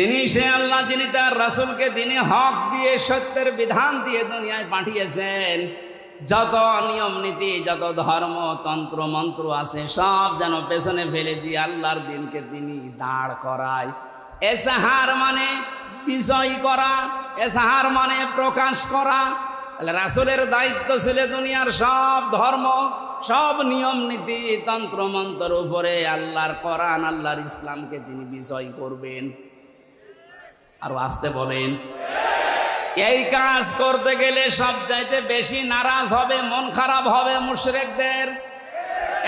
তিনি সে আল্লাহ, যিনি তার রাসূলকে তিনি হক দিয়ে, সত্যের বিধান দিয়ে দুনিয়ায় পাঠিয়েছেন, যত নিয়ম নীতি, যত ধর্ম, তন্ত্র, মন্ত্র আছে, সব যেন পেছনে ফেলে দিয়ে আল্লাহর দিনকে তিনি দাঁড় করায়। এসাহার মানে বিজয় করা, এসাহার মানে প্রকাশ করা। রাসূলের দায়িত্ব ছিল দুনিয়ার সব ধর্ম, সব নিয়ম নীতি, তন্ত্র, মন্ত্রের উপরে আল্লাহর করান আল্লাহর ইসলামকে তিনি বিজয় করবেন। আর আসতে বলেন। এই কাজ করতে গেলে সব চাইতে বেশি নারাজ হবে, মন খারাপ হবে মুশরেকদের।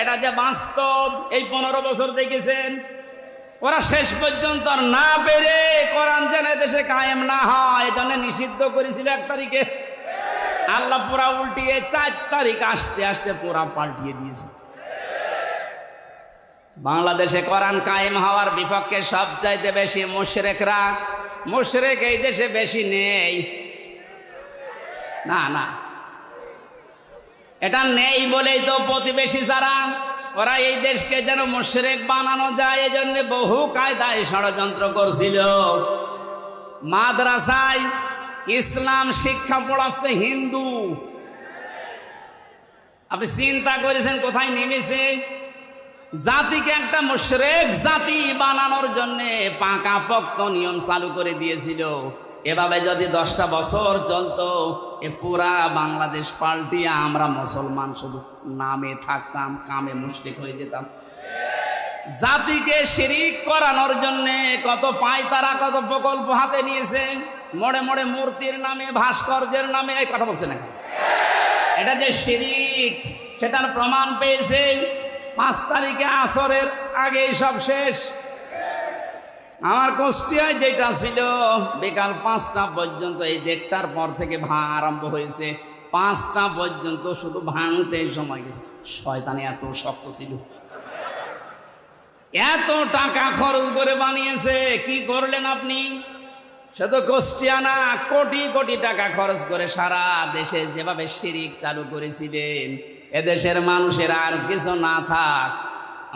এটা যে বাস্তব, এই পনেরো বছর দেখেছেন? ওরা শেষ পর্যন্ত না পেরে কোরআন যেন দেশে কায়েম না হয় এই জন্য নিষিদ্ধ করেছিল এক তারিখে। আল্লাহ পুরা উল্টিয়ে চার তারিখ আসতে আসতে পুরা পাল্টিয়ে দিয়েছে। বাংলাদেশে কোরআন কায়েম হওয়ার বিপক্ষে সবচাইতে বেশি মুশরেকরা মুশরেক এই দেশে বেশি নেই। না না। এটা নেই বলেই তো প্রতিবেশী যারা, ওরা এই দেশকে যেন মুশরেক বানানো যায় এই জন্য বহু কায়দায় ষড়যন্ত্র করছিল। মাদ্রাসায় ইসলাম শিক্ষা পড়াচ্ছে হিন্দু। আপনি চিন্তা করেছেন কোথায় নেমেছে? জাতিকে একটা মুশরেক জাতি বানানোর জন্য পাকা পক্ত নিয়ম চালু করে দিয়েছিল। এভাবে যদি দশটা বছর চলতো, এ পুরা বাংলাদেশ পাল্টিয়ে আমরা মুসলমান শুধু নামে থাকতাম, কামে মুশরিক হয়ে যেতাম। জাতিকে শিরিক করানোর জন্য কত পায়তারা কত প্রকল্প হাতে নিয়েছে। মোড়ে মোড়ে মূর্তির নামে, ভাস্কর্যের নামে, এই কথা বলছে না এটা যে শিরিক, সেটার প্রমাণ পেয়েছে। পাঁচ তারিখে আসরের আগেই সব শেষ। আমার কুষ্টিয়ায় যেটা ছিল, বিকাল পাঁচটা পর্যন্ত, এই দেড়টার পর থেকে ভা আরম্ভ হয়েছে। পাঁচটা পর্যন্ত শুধু ভাঙতে সময় গেছে। শয়তানে এত শক্ত ছিল। এত টাকা খরচ করে বানিয়েছে, কি করলেন আপনি? সে তো কুষ্টিয়ানা কোটি কোটি টাকা খরচ করে সারা দেশে যেভাবে শিরিক চালু করেছিলেন এদেশের মানুষের আর কিছু না থাক।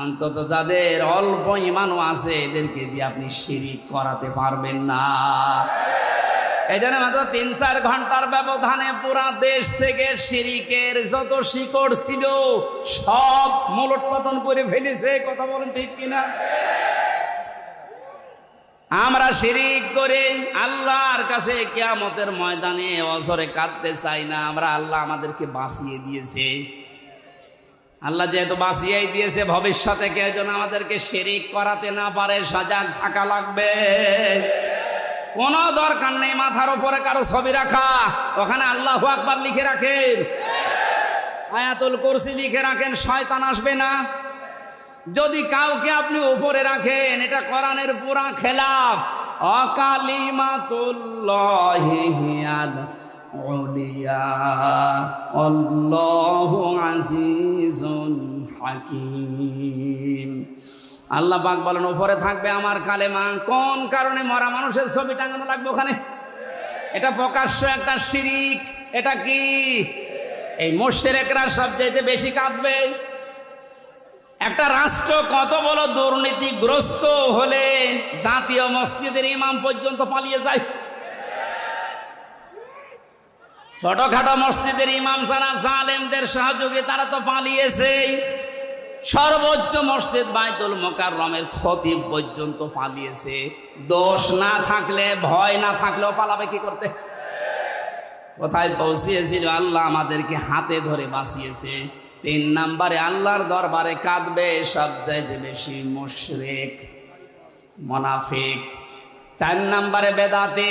অন্তত যাদের অল্প ইমানও আছে, এদেরকে দিয়ে আপনি শিরিক করাতে পারবেন না। এই জন্য মাত্র তিন চার ঘণ্টার ব্যবধানে পুরা দেশ থেকে শিরিকের যত শিকড় ছিল, সব মূলট পতন করে ফেলেছে। কথা বলেন ঠিক কিনা? আমরা শিরিক করে আল্লাহর কাছে কেয়ামতের ময়দানে অসরে কাঁদতে চাই না। আমরা আল্লাহ আমাদেরকে বাঁচিয়ে দিয়েছে। আল্লাহ যেহেতু বাঁচিয়েই দিয়েছে, ভবিষ্যতে কেউ যেন আমাদেরকে শিরিক করাতে না পারে, সজাগ থাকা লাগবে। কোনো দরকার নেই মাথার উপরে কারও ছবি রাখা। ওখানে আল্লাহ আকবার লিখে রাখেন। আয়াতুল কুরসি লিখে রাখেন, শয়তান আসবে না। যদি কাউকে আপনি উপরে রাখেন, এটা কোরআনের পুরা খেলাফ। অকালিমাতুল্লাহিয়াদ আল্লাহু পাক বলেন, উপরে থাকবে আমার কালেমা। কোন কারণে মরা মানুষের ছবি টাঙানো লাগবে ওখানে? এটা প্রকাশ্য একটা শিরিক। এটা কি? এই মোশেরেকরা সবচাইতে বেশি কাঁদবে। একটা রাষ্ট্র কত বড় দুর্নীতিগ্রস্ত হলে জাতীয় মসজিদের ইমাম পর্যন্ত পালিয়ে যায়। ছোটখাটো মসজিদের ইমাম যারা জালেমদের সহযোগী তারা তো পালিয়েছে। সর্বোচ্চ মসজিদ বাইতুল মোকাররমের খতিব পর্যন্ত পালিয়েছে। দোষ না থাকলে, ভয় না থাকলেও পালাবে কি করতে? কোথায় পৌঁছিয়েছিল আল্লাহ আমাদেরকে হাতে ধরে বাঁচিয়েছে। তিন নাম্বারে আল্লাহর দরবারে কাঁদবে সব চাইতে বেশি মুশরেক, মোনাফিক। চার নাম্বারে বেদাতে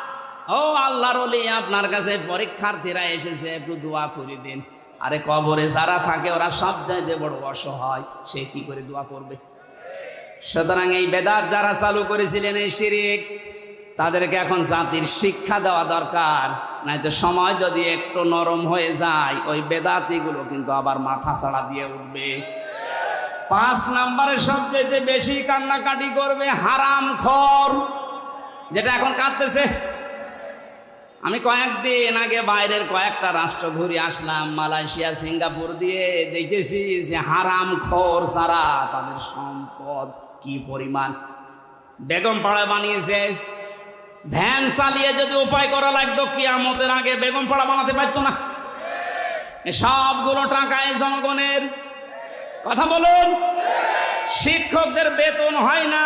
ও আল্লাহর অলি আপনার কাছে পরীক্ষার্থীরা এসেছে, একটু দোয়া করে দিন। আরে কবরে যারা থাকে, ওরা সব যে বড় অসহায়, সে কি করে দোয়া করবে? সুতরাং এই বেদাত যারা চালু করেছিলেন এই শিরিক, তাদেরকে এখন জাতির শিক্ষা দেওয়া দরকার। নয়তো সময় যদি একটু নরম হয়ে যায়, ওই বেদাতিগুলো কিন্তু আবার মাথা ছাড়া দিয়ে উঠবে। পাঁচ নম্বরে সবচেয়ে বেশি কান্নাকাটি করবে হারাম খর, যেটা এখন কাঁদতেছে। আমি কয়েকদিন আগে বাইরের কয়েকটা রাষ্ট্র ঘুরে আসলাম, মালয়েশিয়া, সিঙ্গাপুর দিয়ে দেখেছি যে হারাম খর ছাড়া তাদের সম্পদ কি পরিমাণ। বেগম পাড়া বানিয়েছে। ভ্যান চালিয়ে যদি উপায় করা লাগতো কি আমতের আগে বেগম পাড়া বানাতে পারতো না। সবগুলো টাকা এই জনগণের। কথা বলুন। শিক্ষকদের বেতন হয় না।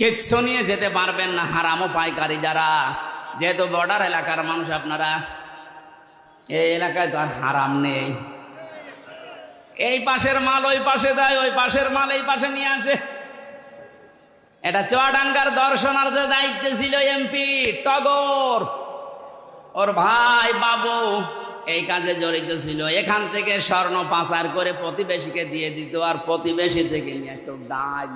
কিচ্ছু নিয়ে যেতে পারবেন না হারামও পাইকারি যারা। যেহেতু বর্ডার এলাকার মানুষ আপনারা, এই এলাকায় তো আর হারাম নেই। এই পাশের মাল, ওই পাশে দেয়, ওই পাশের মাল এই পাশে নিয়ে আসে। এটা চুয়াডাঙ্গার দর্শনার্থে দায়িত্বে ছিল এমপি টগর ওর ভাই বাবু এই কাজে জড়িত ছিল। এখান থেকে স্বর্ণ পাচার করে প্রতিবেশীকে দিয়ে দিত আর প্রতিবেশী থেকে নিয়ে আসতো। ডাল